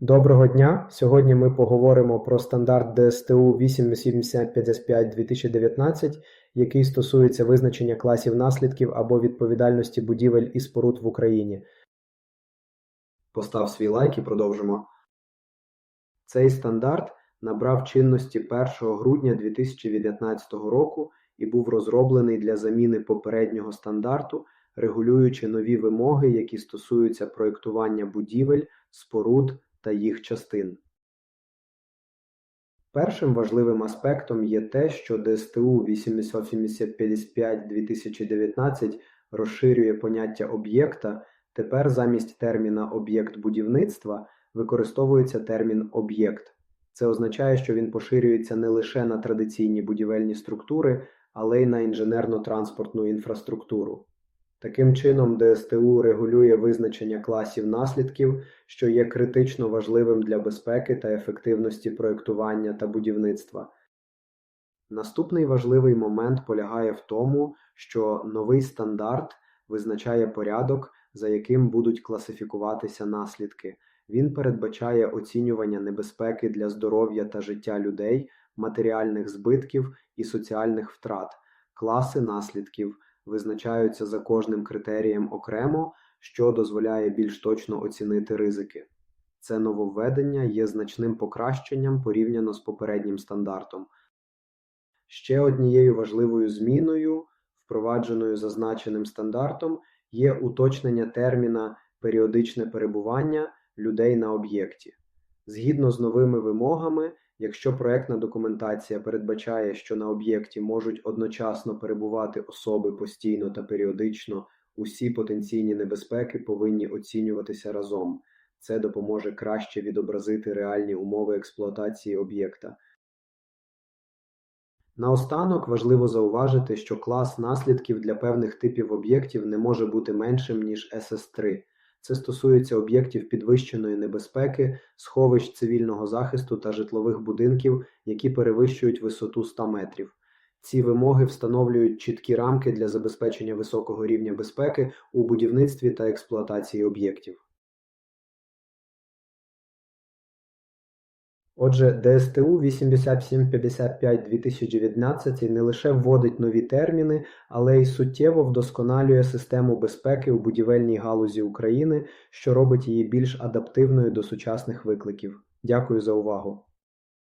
Доброго дня! Сьогодні ми поговоримо про стандарт ДСТУ 88055-2019, який стосується визначення класів наслідків або відповідальності будівель і споруд в Україні. Постав свій лайк і продовжимо. Цей стандарт набрав чинності 1 грудня 2019 року і був розроблений для заміни попереднього стандарту, регулюючи нові вимоги, які стосуються проєктування будівель, споруд та їх частин. Першим важливим аспектом є те, що ДСТУ 88055-2019 розширює поняття об'єкта, тепер замість терміна об'єкт будівництва використовується термін об'єкт. Це означає, що він поширюється не лише на традиційні будівельні структури, але й на інженерно-транспортну інфраструктуру. Таким чином, ДСТУ регулює визначення класів наслідків, що є критично важливим для безпеки та ефективності проєктування та будівництва. Наступний важливий момент полягає в тому, що новий стандарт визначає порядок, за яким будуть класифікуватися наслідки. Він передбачає оцінювання небезпеки для здоров'я та життя людей, матеріальних збитків і соціальних втрат, класи наслідків визначаються за кожним критерієм окремо, що дозволяє більш точно оцінити ризики. Це нововведення є значним покращенням порівняно з попереднім стандартом. Ще однією важливою зміною, впровадженою зазначеним стандартом, є уточнення терміна періодичне перебування людей на об'єкті. Згідно з новими вимогами, якщо проектна документація передбачає, що на об'єкті можуть одночасно перебувати особи постійно та періодично, усі потенційні небезпеки повинні оцінюватися разом. Це допоможе краще відобразити реальні умови експлуатації об'єкта. Наостанок важливо зауважити, що клас наслідків для певних типів об'єктів не може бути меншим, ніж СС3. Це стосується об'єктів підвищеної небезпеки, сховищ цивільного захисту та житлових будинків, які перевищують висоту 100 метрів. Ці вимоги встановлюють чіткі рамки для забезпечення високого рівня безпеки у будівництві та експлуатації об'єктів. Отже, ДСТУ 8755-2019 не лише вводить нові терміни, але й суттєво вдосконалює систему безпеки у будівельній галузі України, що робить її більш адаптивною до сучасних викликів. Дякую за увагу!